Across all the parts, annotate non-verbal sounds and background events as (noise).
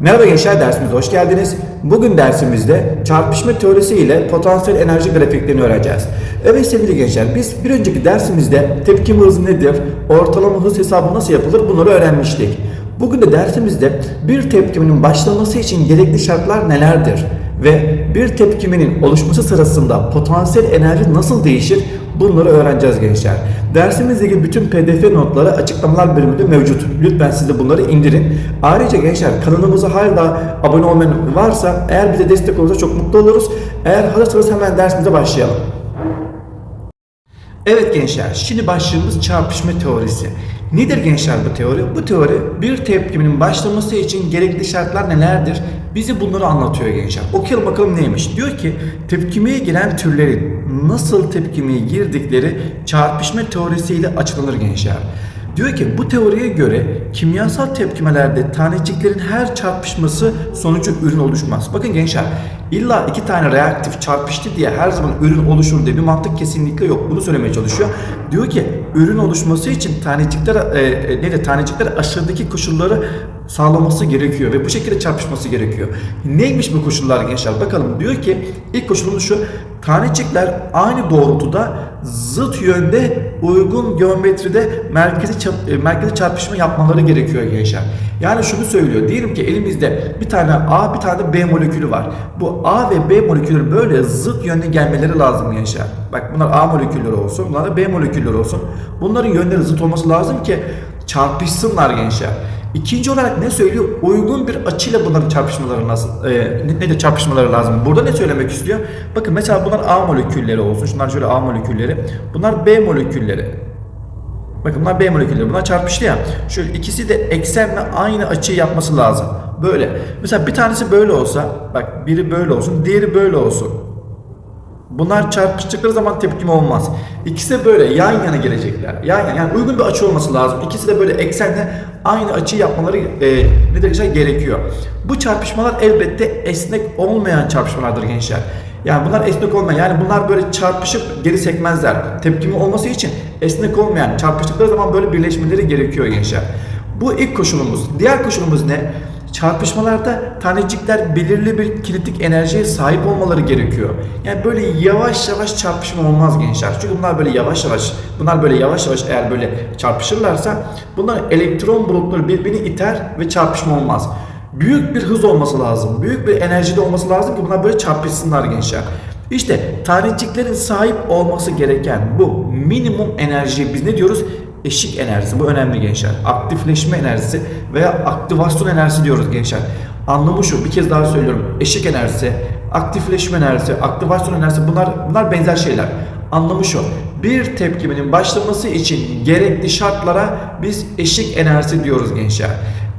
Merhaba gençler dersimize hoş geldiniz. Bugün dersimizde çarpışma teorisi ile potansiyel enerji grafiklerini öğreneceğiz. Evet sevgili gençler biz bir önceki dersimizde tepkime hızı nedir, ortalama hız hesabı nasıl yapılır bunları öğrenmiştik. Bugün de dersimizde bir tepkimenin başlaması için gerekli şartlar nelerdir ve bir tepkimenin oluşması sırasında potansiyel enerji nasıl değişir bunları öğreneceğiz gençler. Dersimizle ilgili bütün pdf notları açıklamalar bölümünde mevcut. Lütfen siz de bunları indirin. Ayrıca gençler kanalımıza hala abone olmayan varsa eğer bize destek olursa çok mutlu oluruz. Eğer hazırsanız hemen dersimize başlayalım. Evet gençler, şimdi başlığımız çarpışma teorisi. Nedir gençler bu teori? Bu teori bir tepkimenin başlaması için gerekli şartlar nelerdir? Bize bunları anlatıyor gençler. Okuyalım bakalım neymiş. Diyor ki tepkimeye giren türlerin nasıl tepkimeye girdikleri çarpışma teorisiyle açıklanır gençler. Diyor ki bu teoriye göre kimyasal tepkimelerde taneciklerin her çarpışması sonucu ürün oluşmaz. Bakın gençler illa iki tane reaktif çarpıştı diye her zaman ürün oluşur diye bir mantık kesinlikle yok. Bunu söylemeye çalışıyor. Diyor ki ürün oluşması için tanecikler e, e, ne de tanecikler aşağıdaki koşulları sağlaması gerekiyor ve bu şekilde çarpışması gerekiyor. Neymiş bu koşullar gençler? Bakalım diyor ki ilk koşulumuz şu. Tanecikler aynı doğrultuda zıt yönde uygun geometride merkezi çap, e, merkezi çarpışma yapmaları gerekiyor gençler. Yani şunu söylüyor. Diyelim ki elimizde bir tane A bir tane B molekülü var. Bu A ve B molekülleri böyle zıt yönde gelmeleri lazım gençler. Bak bunlar A molekülleri olsun, bunlar da B molekülleri olsun. Bunların yönleri zıt olması lazım ki çarpışsınlar gençler. İkinci olarak ne söylüyor? Uygun bir açıyla bunların çarpışmaları nasıl e, ne, de çarpışmaları lazım. Burada ne söylemek istiyor? Bakın mesela bunlar A molekülleri olsun. Şunlar şöyle A molekülleri. Bunlar B molekülleri. Bakın bunlar B molekülleri. Bunlar çarpıştı ya. Şöyle ikisi de eksenle aynı açıyı yapması lazım. Böyle. Mesela bir tanesi böyle olsa, bak biri böyle olsun, diğeri böyle olsun. Bunlar çarpıştıkları zaman tepkime olmaz. İkisi de böyle yan yana gelecekler. Yan yana yani uygun bir açı olması lazım. İkisi de böyle eksende aynı açıyı yapmaları e, ne derece gerekiyor. Bu çarpışmalar elbette esnek olmayan çarpışmalardır gençler. Yani bunlar esnek olmayan yani bunlar böyle çarpışıp geri sekmezler. Tepkimi olması için esnek olmayan çarpıştıkları zaman böyle birleşmeleri gerekiyor gençler. Bu ilk koşulumuz. Diğer koşulumuz ne? Çarpışmalarda tanecikler belirli bir kinetik enerjiye sahip olmaları gerekiyor. Yani böyle yavaş yavaş çarpışma olmaz gençler. Çünkü bunlar böyle yavaş yavaş, bunlar böyle yavaş yavaş eğer böyle çarpışırlarsa bunlar elektron blokları birbirini iter ve çarpışma olmaz. Büyük bir hız olması lazım. Büyük bir enerjide olması lazım ki bunlar böyle çarpışsınlar gençler. İşte taneciklerin sahip olması gereken bu minimum enerjiye biz ne diyoruz? Eşik enerjisi. Bu önemli gençler. Aktifleşme enerjisi veya aktivasyon enerjisi diyoruz gençler. Anlamı şu. Bir kez daha söylüyorum. Eşik enerjisi, aktifleşme enerjisi, aktivasyon enerjisi bunlar bunlar benzer şeyler. Anlamı şu. Bir tepkimenin başlaması için gerekli şartlara biz eşik enerjisi diyoruz gençler.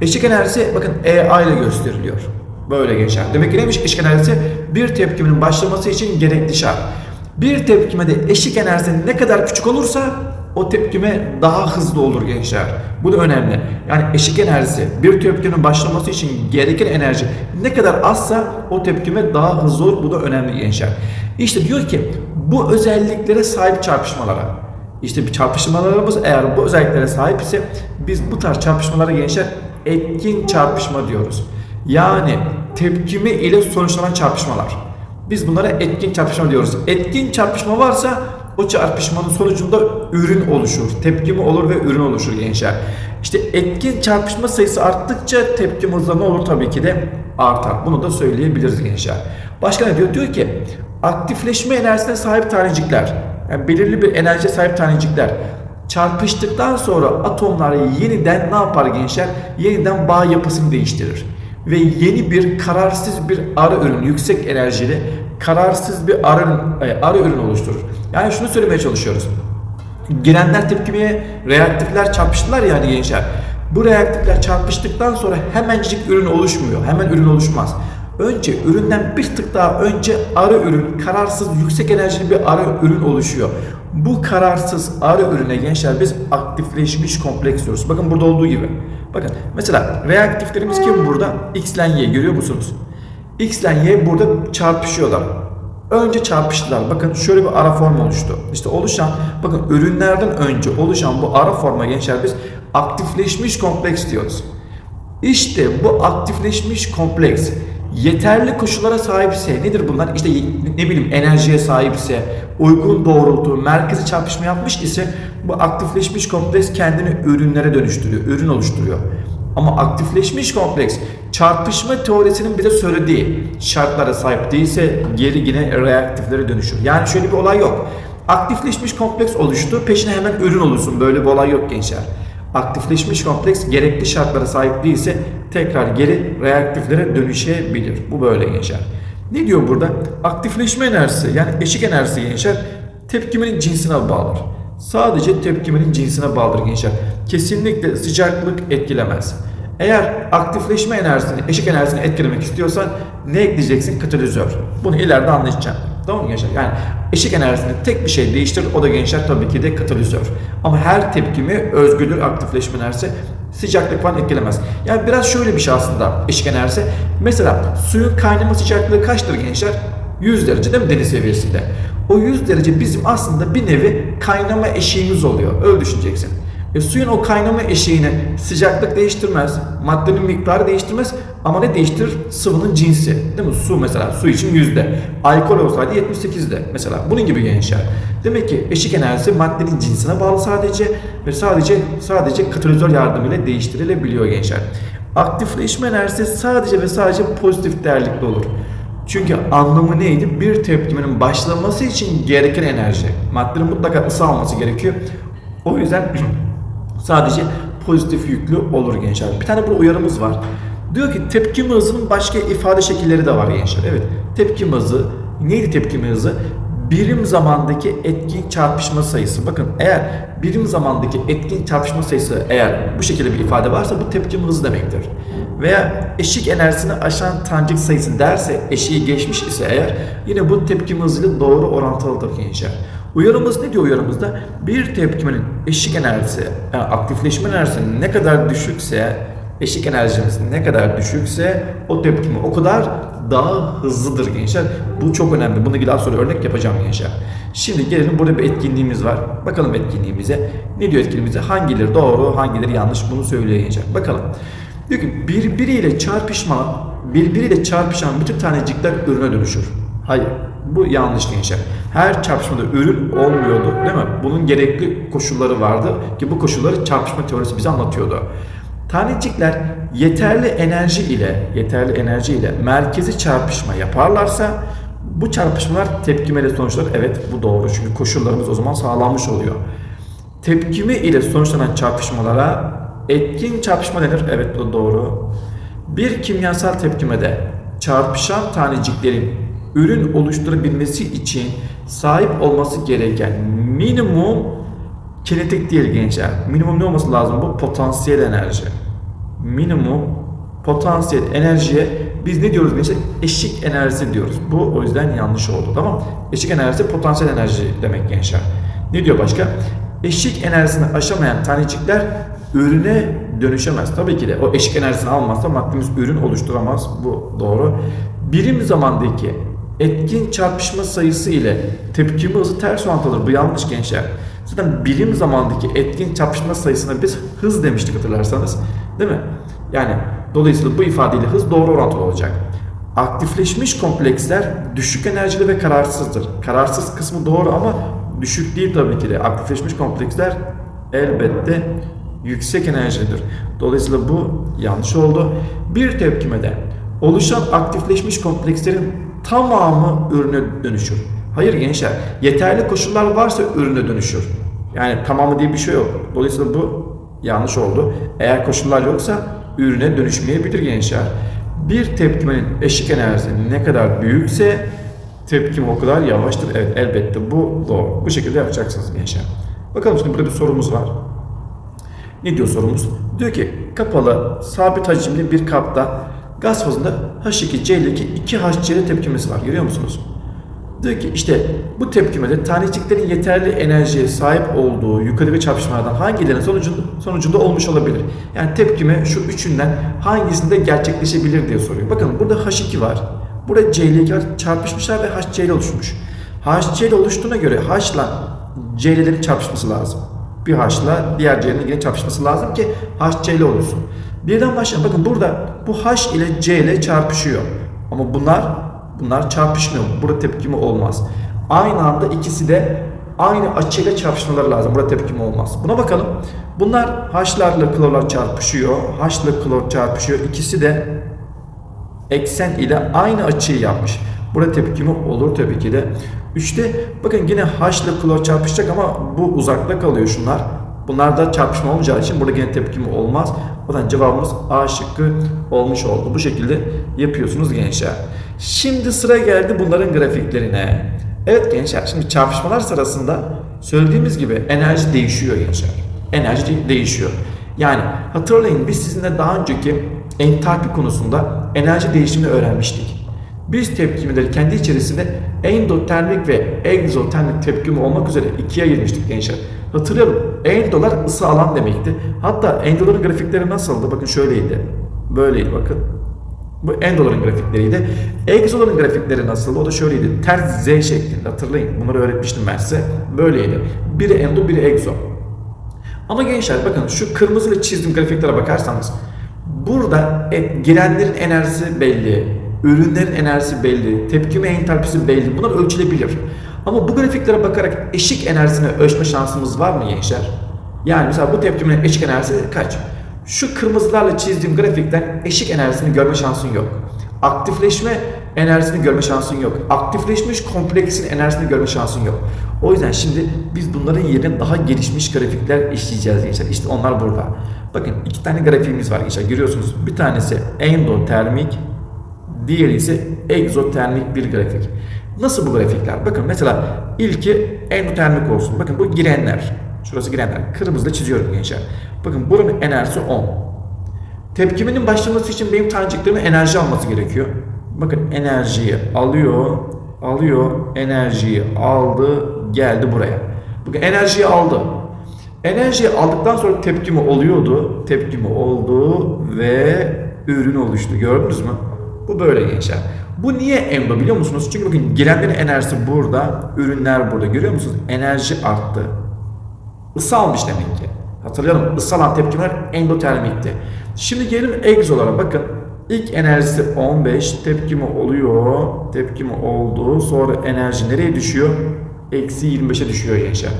Eşik enerjisi bakın EA ile gösteriliyor. Böyle gençler. Demek ki neymiş eşik enerjisi? Bir tepkimenin başlaması için gerekli şart. Bir tepkimede eşik enerjisi ne kadar küçük olursa o tepkime daha hızlı olur gençler. Bu da önemli. Yani eşik enerjisi bir tepkimin başlaması için gereken enerji ne kadar azsa o tepkime daha hızlı olur. Bu da önemli gençler. İşte diyor ki bu özelliklere sahip çarpışmalara işte bir çarpışmalarımız eğer bu özelliklere sahip ise biz bu tarz çarpışmalara gençler etkin çarpışma diyoruz. Yani tepkime ile sonuçlanan çarpışmalar. Biz bunlara etkin çarpışma diyoruz. Etkin çarpışma varsa o çarpışmanın sonucunda ürün oluşur. Tepkimi olur ve ürün oluşur gençler. İşte etkin çarpışma sayısı arttıkça tepkim hızı ne olur tabii ki de artar. Bunu da söyleyebiliriz gençler. Başka ne diyor? Diyor ki aktifleşme enerjisine sahip tanecikler. Yani belirli bir enerjiye sahip tanecikler çarpıştıktan sonra atomlar yeniden ne yapar gençler? Yeniden bağ yapısını değiştirir. Ve yeni bir kararsız bir ara ürün, yüksek enerjili kararsız bir ara, e, ara ürün oluşturur. Yani şunu söylemeye çalışıyoruz. Girenler tepkimeye reaktifler çarpıştılar yani gençler. Bu reaktifler çarpıştıktan sonra hemencik ürün oluşmuyor. Hemen ürün oluşmaz. Önce üründen bir tık daha önce ara ürün, kararsız yüksek enerjili bir ara ürün oluşuyor. Bu kararsız ara ürüne gençler biz aktifleşmiş kompleks diyoruz. Bakın burada olduğu gibi. Bakın mesela reaktiflerimiz kim burada? X ile Y görüyor musunuz? X ile Y burada çarpışıyorlar. Önce çarpıştılar. Bakın şöyle bir ara form oluştu. İşte oluşan, bakın ürünlerden önce oluşan bu ara forma gençler biz aktifleşmiş kompleks diyoruz. İşte bu aktifleşmiş kompleks yeterli koşullara sahipse nedir bunlar? İşte ne bileyim enerjiye sahipse, uygun doğrultu, merkezi çarpışma yapmış ise bu aktifleşmiş kompleks kendini ürünlere dönüştürüyor, ürün oluşturuyor. Ama aktifleşmiş kompleks çarpışma teorisinin bize söylediği şartlara sahip değilse geri yine reaktiflere dönüşür. Yani şöyle bir olay yok. Aktifleşmiş kompleks oluştu, peşine hemen ürün olursun. Böyle bir olay yok gençler. Aktifleşmiş kompleks gerekli şartlara sahip değilse tekrar geri reaktiflere dönüşebilir. Bu böyle gençler. Ne diyor burada? Aktifleşme enerjisi yani eşik enerjisi gençler tepkimenin cinsine bağlıdır. Sadece tepkimenin cinsine bağlıdır gençler. Kesinlikle sıcaklık etkilemez. Eğer aktifleşme enerjisini, eşik enerjisini etkilemek istiyorsan ne ekleyeceksin? Katalizör. Bunu ileride anlatacağım. Tamam mı gençler? Yani eşik enerjisini tek bir şey değiştirir. O da gençler tabii ki de katalizör. Ama her tepkimi özgüdür aktifleşme enerjisi. Sıcaklık falan etkilemez. Yani biraz şöyle bir şey aslında eşik enerjisi. Mesela suyun kaynama sıcaklığı kaçtır gençler? 100 derece değil mi deniz seviyesinde? O 100 derece bizim aslında bir nevi kaynama eşiğimiz oluyor. Öyle düşüneceksin. E, suyun o kaynama eşiğini sıcaklık değiştirmez, maddenin miktarı değiştirmez ama ne değiştirir? Sıvının cinsi. Değil mi? Su mesela su için yüzde. Alkol olsaydı 78'de mesela. Bunun gibi gençler. Demek ki eşik enerjisi maddenin cinsine bağlı sadece ve sadece sadece katalizör yardımıyla değiştirilebiliyor gençler. Aktifleşme enerjisi sadece ve sadece pozitif değerlikte olur. Çünkü anlamı neydi? Bir tepkimenin başlaması için gereken enerji. Maddenin mutlaka ısı alması gerekiyor. O yüzden (clears throat) sadece pozitif yüklü olur gençler. Bir tane burada uyarımız var. Diyor ki tepkime hızının başka ifade şekilleri de var gençler. Evet tepkime hızı neydi tepkime hızı? Birim zamandaki etkin çarpışma sayısı. Bakın eğer birim zamandaki etkin çarpışma sayısı eğer bu şekilde bir ifade varsa bu tepkime hızı demektir. Veya eşik enerjisini aşan tanecik sayısı derse eşiği geçmiş ise eğer yine bu tepkime hızıyla doğru orantılıdır gençler. Uyarımız ne diyor uyarımızda? Bir tepkimenin eşik enerjisi, yani aktifleşme enerjisi ne kadar düşükse, eşik enerjimiz ne kadar düşükse o tepkime o kadar daha hızlıdır gençler. Bu çok önemli. Bunu daha sonra örnek yapacağım gençler. Şimdi gelelim burada bir etkinliğimiz var. Bakalım etkinliğimize. Ne diyor etkinliğimize? Hangileri doğru, hangileri yanlış bunu söylüyor gençler. Bakalım. Diyor ki birbiriyle çarpışma, birbiriyle çarpışan bütün tanecikler ürüne dönüşür. Hayır. Bu yanlış gençler. Her çarpışmada ürün olmuyordu değil mi? Bunun gerekli koşulları vardı ki bu koşulları çarpışma teorisi bize anlatıyordu. Tanecikler yeterli enerji ile yeterli enerji ile merkezi çarpışma yaparlarsa bu çarpışmalar tepkimeli sonuçlar. Evet bu doğru çünkü koşullarımız o zaman sağlanmış oluyor. Tepkime ile sonuçlanan çarpışmalara etkin çarpışma denir. Evet bu doğru. Bir kimyasal tepkimede çarpışan taneciklerin ürün oluşturabilmesi için sahip olması gereken minimum kinetik değil gençler. Minimum ne olması lazım bu? Potansiyel enerji. Minimum potansiyel enerjiye biz ne diyoruz gençler? Eşik enerjisi diyoruz. Bu o yüzden yanlış oldu tamam Eşik enerjisi potansiyel enerji demek gençler. Ne diyor başka? Eşik enerjisini aşamayan tanecikler ürüne dönüşemez. Tabii ki de o eşik enerjisini almazsa maddemiz ürün oluşturamaz. Bu doğru. Birim zamandaki etkin çarpışma sayısı ile tepkime hızı ters orantılıdır. Bu yanlış gençler. Zaten birim zamandaki etkin çarpışma sayısına biz hız demiştik hatırlarsanız. Değil mi? Yani dolayısıyla bu ifadeyle hız doğru orantılı olacak. Aktifleşmiş kompleksler düşük enerjili ve kararsızdır. Kararsız kısmı doğru ama düşük değil tabii ki de. Aktifleşmiş kompleksler elbette yüksek enerjilidir. Dolayısıyla bu yanlış oldu. Bir tepkimede oluşan aktifleşmiş komplekslerin tamamı ürüne dönüşür. Hayır gençler, yeterli koşullar varsa ürüne dönüşür. Yani tamamı diye bir şey yok. Dolayısıyla bu yanlış oldu. Eğer koşullar yoksa ürüne dönüşmeyebilir gençler. Bir tepkimenin eşik enerjisi ne kadar büyükse tepkim o kadar yavaştır. Evet elbette bu doğru. Bu şekilde yapacaksınız gençler. Bakalım şimdi burada bir sorumuz var. Ne diyor sorumuz? Diyor ki kapalı sabit hacimli bir kapta gaz fazında H2Cl2 2 HCl tepkimesi var. Görüyor musunuz? Diyor ki işte bu tepkimede taneciklerin yeterli enerjiye sahip olduğu yukarıdaki çarpışmalardan hangilerinin sonucunda, sonucunda olmuş olabilir? Yani tepkime şu üçünden hangisinde gerçekleşebilir diye soruyor. Bakın burada H2 var. Burada C ile ikiler çarpışmışlar ve HC ile oluşmuş. HC ile oluştuğuna göre H ile C'lerin çarpışması lazım. Bir H ile diğer C'lerin yine çarpışması lazım ki HC ile oluşsun. Birden başlayalım. Bakın burada bu H ile C ile çarpışıyor. Ama bunlar bunlar çarpışmıyor. Burada tepkimi olmaz. Aynı anda ikisi de aynı açıyla çarpışmaları lazım. Burada tepkimi olmaz. Buna bakalım. Bunlar H'larla klorlar çarpışıyor. H ile klor çarpışıyor. İkisi de eksen ile aynı açıyı yapmış. Burada tepkimi olur tabii ki de. Üçte bakın yine H ile klor çarpışacak ama bu uzakta kalıyor şunlar. Bunlarda çarpışma olmayacağı için burada yine tepkimi olmaz. O yüzden cevabımız A şıkkı olmuş oldu. Bu şekilde yapıyorsunuz gençler. Şimdi sıra geldi bunların grafiklerine. Evet gençler şimdi çarpışmalar sırasında söylediğimiz gibi enerji değişiyor gençler. Enerji de- değişiyor. Yani hatırlayın biz sizinle daha önceki entalpi konusunda enerji değişimini öğrenmiştik. Biz tepkimeleri kendi içerisinde endotermik ve egzotermik tepkime olmak üzere ikiye ayırmıştık gençler. Hatırlayalım. Endolar ısı alan demekti. Hatta endoların grafikleri nasıldı? Bakın şöyleydi. Böyleydi bakın. Bu endoların grafikleriydi. Egzoların grafikleri nasıldı? O da şöyleydi. Ters Z şeklinde hatırlayın. Bunları öğretmiştim ben size. Böyleydi. Biri endo, biri egzo. Ama gençler bakın şu kırmızı ile çizdiğim grafiklere bakarsanız burada et, girenlerin enerjisi belli, ürünlerin enerjisi belli, tepkime entalpisi belli. Bunlar ölçülebilir. Ama bu grafiklere bakarak eşik enerjisini ölçme şansımız var mı gençler? Yani mesela bu tepkimenin eşik enerjisi kaç? Şu kırmızılarla çizdiğim grafikten eşik enerjisini görme şansın yok. Aktifleşme enerjisini görme şansın yok. Aktifleşmiş kompleksin enerjisini görme şansın yok. O yüzden şimdi biz bunların yerine daha gelişmiş grafikler işleyeceğiz gençler. İşte onlar burada. Bakın iki tane grafiğimiz var gençler. Görüyorsunuz. Bir tanesi endotermik, diğeri ise egzotermik bir grafik. Nasıl bu grafikler? Bakın mesela ilki endotermik olsun. Bakın bu girenler. Şurası girenler. Kırmızıda çiziyorum gençler. Bakın buranın enerjisi 10. Tepkiminin başlaması için benim taneciklerin enerji alması gerekiyor. Bakın enerjiyi alıyor, alıyor, enerjiyi aldı, geldi buraya. Bakın enerjiyi aldı. Enerjiyi aldıktan sonra tepkimi oluyordu, tepkimi oldu ve ürün oluştu. Gördünüz mü? Bu böyle gençler. Bu niye endo biliyor musunuz? Çünkü bakın girenlerin enerjisi burada, ürünler burada. Görüyor musunuz? Enerji arttı. Isı almış demek ki. Hatırlayalım ısı alan tepkimeler endotermikti. Şimdi gelelim egzolara bakın. İlk enerjisi 15 tepkimi oluyor. Tepkimi oldu. Sonra enerji nereye düşüyor? Eksi 25'e düşüyor gençler.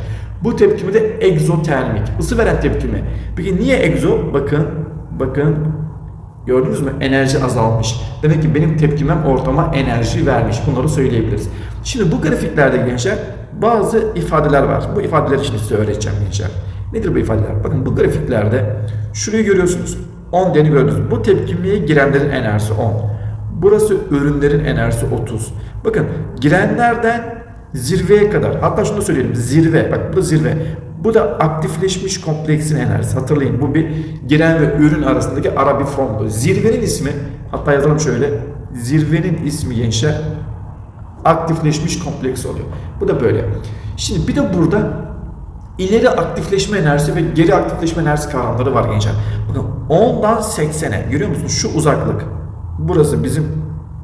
Bu tepkimi de egzotermik. Isı veren tepkimi. Peki niye egzo? Bakın. Bakın. Gördünüz mü? Enerji azalmış. Demek ki benim tepkimem ortama enerji vermiş. Bunları söyleyebiliriz. Şimdi bu grafiklerde gençler bazı ifadeler var. Bu ifadeleri şimdi size öğreteceğim gençler. Nedir bu ifadeler? Bakın bu grafiklerde şurayı görüyorsunuz. 10 değerini gördünüz. Bu tepkimeye girenlerin enerjisi 10. Burası ürünlerin enerjisi 30. Bakın girenlerden zirveye kadar hatta şunu da söyleyelim zirve bak bu da zirve bu da aktifleşmiş kompleksin enerjisi hatırlayın bu bir giren ve ürün arasındaki ara bir formdu zirvenin ismi hatta yazalım şöyle zirvenin ismi gençler aktifleşmiş kompleks oluyor bu da böyle şimdi bir de burada ileri aktifleşme enerjisi ve geri aktifleşme enerjisi kavramları var gençler bakın 10'dan 80'e görüyor musunuz şu uzaklık burası bizim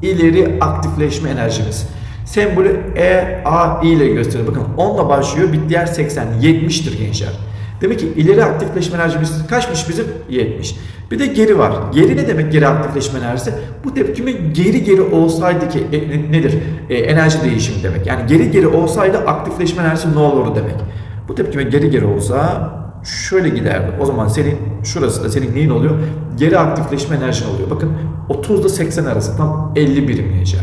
ileri aktifleşme enerjimiz sembolü E, A, I ile gösteriyor. Bakın 10 ile başlıyor, bittiği yer 80, 70'tir gençler. Demek ki ileri aktifleşme enerjimiz kaçmış bizim? 70. Bir de geri var. Geri ne demek geri aktifleşme enerjisi? Bu tepkime geri geri olsaydı ki e, ne- nedir? E, enerji değişimi demek. Yani geri geri olsaydı aktifleşme enerjisi ne olurdu demek. Bu tepkime geri geri olsa şöyle giderdi. O zaman senin şurası da senin neyin oluyor? Geri aktifleşme enerjin oluyor. Bakın 30 ile 80 arası tam 50 birim gençler.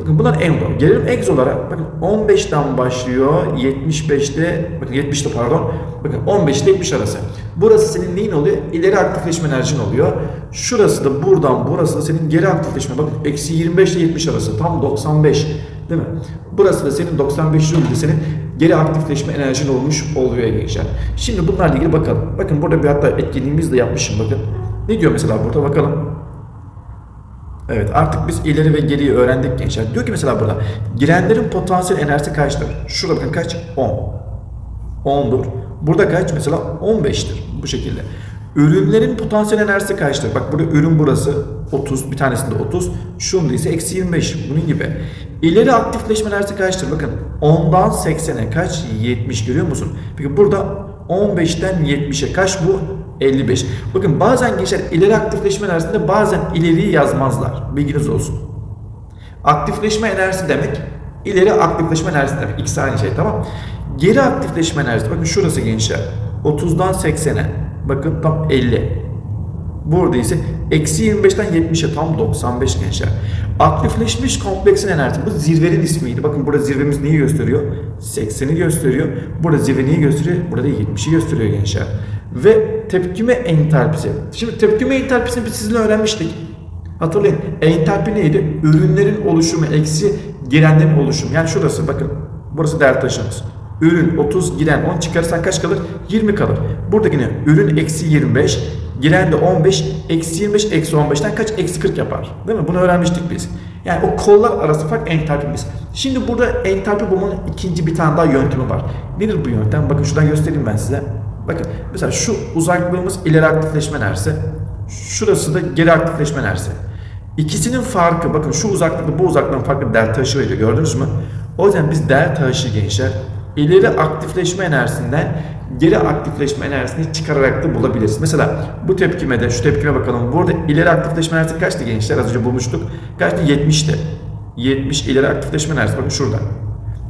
Bakın bunlar endo. Gelelim egzolara. Bakın 15'ten başlıyor. 75'te bakın 70'te pardon. Bakın 15 ile 70 arası. Burası senin neyin oluyor? İleri aktifleşme enerjin oluyor. Şurası da buradan burası da senin geri aktifleşme. Bakın eksi 25 ile 70 arası. Tam 95. Değil mi? Burası da senin 95 de senin geri aktifleşme enerjin olmuş oluyor gençler. Şimdi bunlarla ilgili bakalım. Bakın burada bir hatta etkinliğimiz de yapmışım bakın. Ne diyor mesela burada bakalım. Evet artık biz ileri ve geriyi öğrendik gençler. Diyor ki mesela burada girenlerin potansiyel enerjisi kaçtır? Şurada bakın kaç? 10. 10'dur. Burada kaç? Mesela 15'tir. Bu şekilde. Ürünlerin potansiyel enerjisi kaçtır? Bak burada ürün burası 30, bir tanesinde 30. Şunda ise eksi 25. Bunun gibi. İleri aktifleşme enerjisi kaçtır? Bakın 10'dan 80'e kaç? 70 görüyor musun? Peki burada 15'ten 70'e kaç bu? 55. Bakın bazen gençler ileri aktifleşme enerjisinde bazen ileriyi yazmazlar. Bilginiz olsun. Aktifleşme enerjisi demek ileri aktifleşme enerjisi demek. İkisi aynı şey tamam Geri aktifleşme enerjisi bakın şurası gençler. 30'dan 80'e bakın tam 50. Burada ise eksi 25'ten 70'e tam 95 gençler. Aktifleşmiş kompleksin enerjisi bu zirvenin ismiydi. Bakın burada zirvemiz neyi gösteriyor? 80'i gösteriyor. Burada zirve neyi gösteriyor? Burada 70'i gösteriyor gençler. Ve tepkime entalpisi. Şimdi tepkime entalpisini biz sizinle öğrenmiştik. Hatırlayın. Entalpi neydi? Ürünlerin oluşumu eksi girenlerin oluşumu. Yani şurası bakın. Burası değer taşımız. Ürün 30 giren 10 çıkarırsan kaç kalır? 20 kalır. Burada yine ürün eksi 25 giren de 15 eksi 25 eksi 15'ten kaç? Eksi 40 yapar. Değil mi? Bunu öğrenmiştik biz. Yani o kollar arası fark entalpimiz. Şimdi burada entalpi bulmanın ikinci bir tane daha yöntemi var. Nedir bu yöntem? Bakın şuradan göstereyim ben size. Bakın mesela şu uzaklığımız ileri aktifleşme enerjisi. Şurası da geri aktifleşme enerjisi. İkisinin farkı bakın şu uzaklıkta bu uzaklığın farkı delta ışığı veriyor gördünüz mü? O yüzden biz delta ışığı gençler ileri aktifleşme enerjisinden geri aktifleşme enerjisini çıkararak da bulabiliriz. Mesela bu tepkimede şu tepkime bakalım. Burada ileri aktifleşme enerjisi kaçtı gençler? Az önce bulmuştuk. Kaçtı? 70'ti. 70 ileri aktifleşme enerjisi bakın şurada.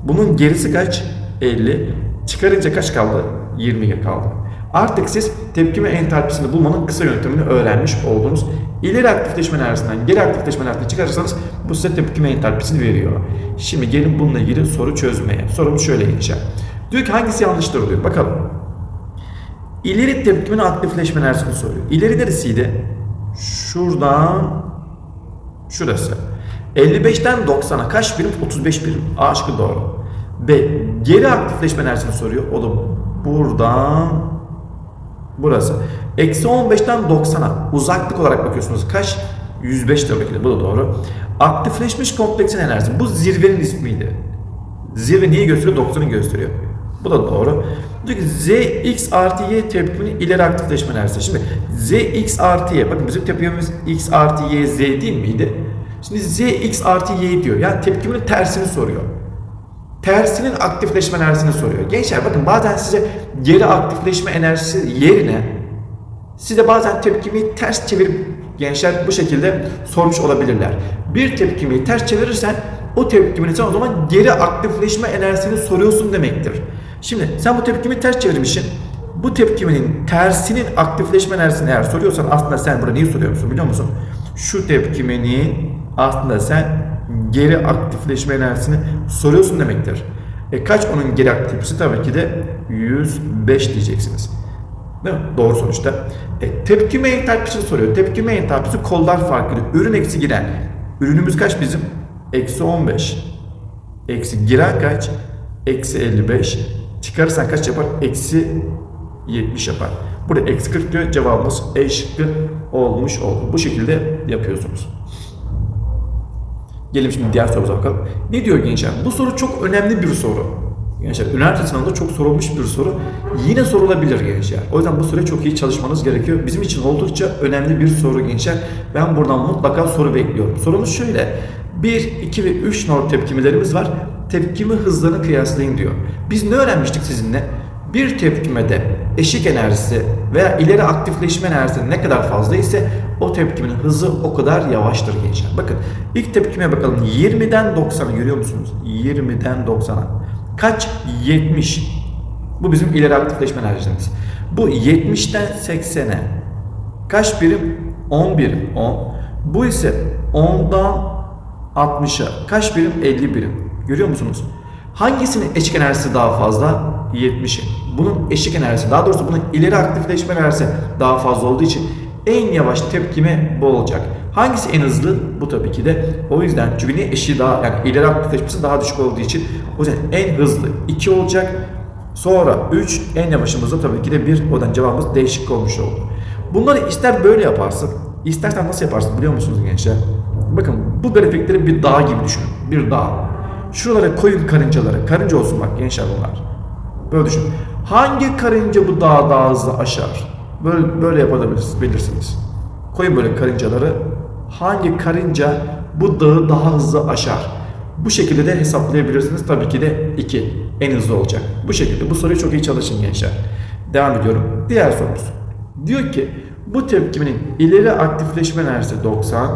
Bunun gerisi kaç? 50. Çıkarınca kaç kaldı? 20 kaldı. Artık siz tepkime entalpisini bulmanın kısa yöntemini öğrenmiş oldunuz. İleri aktifleşme enerjisinden geri aktifleşme enerjisini çıkarırsanız bu size tepkime entalpisini veriyor. Şimdi gelin bununla ilgili soru çözmeye. Sorumuz şöyle geçer. Diyor ki hangisi yanlıştır diyor. Bakalım. İleri tepkimenin aktifleşme enerjisini soruyor. İleri neresiydi? Şuradan şurası. 55'ten 90'a kaç birim? 35 birim. A şıkkı doğru. B. Geri aktifleşme enerjisini soruyor. O da buradan burası. Eksi 15'ten 90'a uzaklık olarak bakıyorsunuz. Kaç? 105 tabii ki de. Bu da doğru. Aktifleşmiş kompleksin enerjisi. Bu zirvenin ismiydi. Zirve neyi gösteriyor? 90'ı gösteriyor. Bu da doğru. Diyor ki Zx artı y tepkiminin ileri aktifleşme enerjisi. Şimdi Zx artı y. Bakın bizim tepkimimiz x artı y z değil miydi? Şimdi Zx artı y diyor. Yani tepkiminin tersini soruyor. Tersinin aktifleşme enerjisini soruyor. Gençler bakın bazen size geri aktifleşme enerjisi yerine size bazen tepkimi ters çevirip gençler bu şekilde sormuş olabilirler. Bir tepkimi ters çevirirsen o tepkimini sen o zaman geri aktifleşme enerjisini soruyorsun demektir. Şimdi sen bu tepkimi ters çevirmişsin. Bu tepkiminin tersinin aktifleşme enerjisini eğer soruyorsan aslında sen burada neyi soruyor musun biliyor musun? Şu tepkiminin aslında sen geri aktifleşme enerjisini soruyorsun demektir. E kaç onun geri aktifisi? Tabii ki de 105 diyeceksiniz. Değil mi? Doğru sonuçta. E, tepkime entalpisini soruyor. Tepkime entalpisi kollar farklı. Ürün eksi giren. Ürünümüz kaç bizim? Eksi 15. Eksi giren kaç? Eksi 55. Çıkarırsan kaç yapar? Eksi 70 yapar. Burada eksi 40 diyor. Cevabımız E şıkkı olmuş oldu. Bu şekilde yapıyorsunuz. Gelin şimdi diğer sorumuza bakalım. Ne diyor gençler? Bu soru çok önemli bir soru. Gençler üniversite sınavında çok sorulmuş bir soru. Yine sorulabilir gençler. O yüzden bu süre çok iyi çalışmanız gerekiyor. Bizim için oldukça önemli bir soru gençler. Ben buradan mutlaka soru bekliyorum. Sorumuz şöyle. 1, 2 ve 3 nol tepkimelerimiz var. Tepkime hızlarını kıyaslayın diyor. Biz ne öğrenmiştik sizinle? Bir tepkimede eşik enerjisi veya ileri aktifleşme enerjisi ne kadar fazla ise o tepkimin hızı o kadar yavaştır gençler. Bakın ilk tepkime bakalım. 20'den 90'a görüyor musunuz? 20'den 90'a. Kaç? 70. Bu bizim ileri aktifleşme enerjimiz. Bu 70'ten 80'e kaç birim? 10 birim. 10. Bu ise 10'dan 60'a kaç birim? 50 birim. Görüyor musunuz? Hangisinin eşik enerjisi daha fazla? 70'in. Bunun eşik enerjisi, daha doğrusu bunun ileri aktifleşme enerjisi daha fazla olduğu için en yavaş tepkime bu olacak. Hangisi en hızlı? Bu tabii ki de. O yüzden çünkü niye eşiği daha yani ileri aktifleşmesi daha düşük olduğu için o yüzden en hızlı 2 olacak. Sonra 3 en yavaşımızda tabii ki de 1. O cevabımız değişik olmuş oldu. Bunları ister böyle yaparsın, istersen nasıl yaparsın biliyor musunuz gençler? Bakın bu grafikleri bir dağ gibi düşünün. Bir dağ. Şuralara koyun karıncaları. Karınca olsun bak gençler bunlar. Böyle düşün. Hangi karınca bu dağı daha hızlı aşar? Böyle, böyle yapabilirsiniz, bilirsiniz. Koyun böyle karıncaları. Hangi karınca bu dağı daha hızlı aşar? Bu şekilde de hesaplayabilirsiniz. Tabii ki de 2 en hızlı olacak. Bu şekilde bu soruyu çok iyi çalışın gençler. Devam ediyorum. Diğer sorumuz. Diyor ki bu tepkimenin ileri aktifleşme enerjisi 90,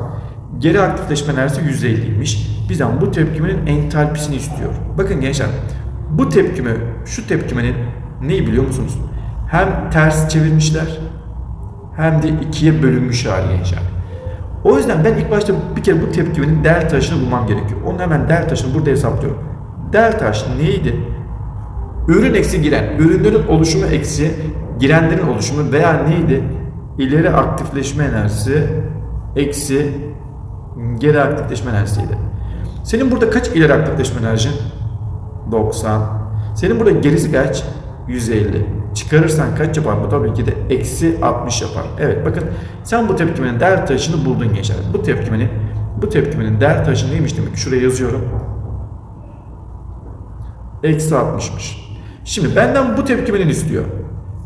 geri aktifleşme enerjisi 150'ymiş. Bizden bu tepkimenin entalpisini istiyor. Bakın gençler bu tepkime, şu tepkimenin neyi biliyor musunuz? Hem ters çevirmişler hem de ikiye bölünmüş hali gençler. O yüzden ben ilk başta bir kere bu tepkimenin delta taşını bulmam gerekiyor. Onun hemen delta taşını burada hesaplıyorum. Delta taş neydi? Ürün eksi giren, ürünlerin oluşumu eksi girenlerin oluşumu veya neydi? İleri aktifleşme enerjisi eksi geri aktifleşme enerjisiydi. Senin burada kaç ileri aktifleşme enerjin? 90. Senin burada gerisi kaç? 150. Çıkarırsan kaç yapar? Bu tabii ki de eksi 60 yapar. Evet bakın sen bu tepkimenin delta taşını buldun gençler. Bu tepkimenin bu tepkimenin delta taşı neymiş demek? Şuraya yazıyorum. Eksi 60'mış. Şimdi benden bu tepkimenin istiyor.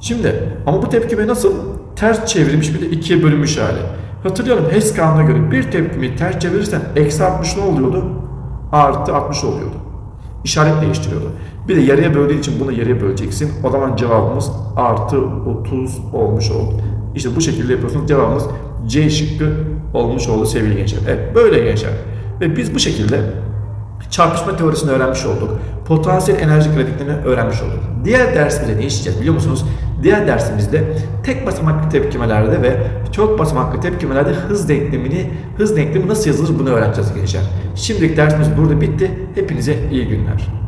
Şimdi ama bu tepkime nasıl? Ters çevrilmiş bir de ikiye bölünmüş hali. Hatırlayalım Hess kanuna göre bir tepkimi ters çevirirsen eksi 60 ne oluyordu? Artı 60 oluyordu. İşaret değiştiriyordu. Bir de yarıya böldüğü için bunu yarıya böleceksin. O zaman cevabımız artı 30 olmuş oldu. İşte bu şekilde yapıyorsunuz. Cevabımız C şıkkı olmuş oldu sevgili gençler. Evet böyle gençler. Ve biz bu şekilde çarpışma teorisini öğrenmiş olduk. Potansiyel enerji grafiklerini öğrenmiş olduk. Diğer dersimizde ne işleyeceğiz biliyor musunuz? Diğer dersimizde tek basamaklı tepkimelerde ve çok basamaklı tepkimelerde hız denklemini, hız denklemi nasıl yazılır bunu öğreneceğiz gençler. Şimdilik dersimiz burada bitti. Hepinize iyi günler.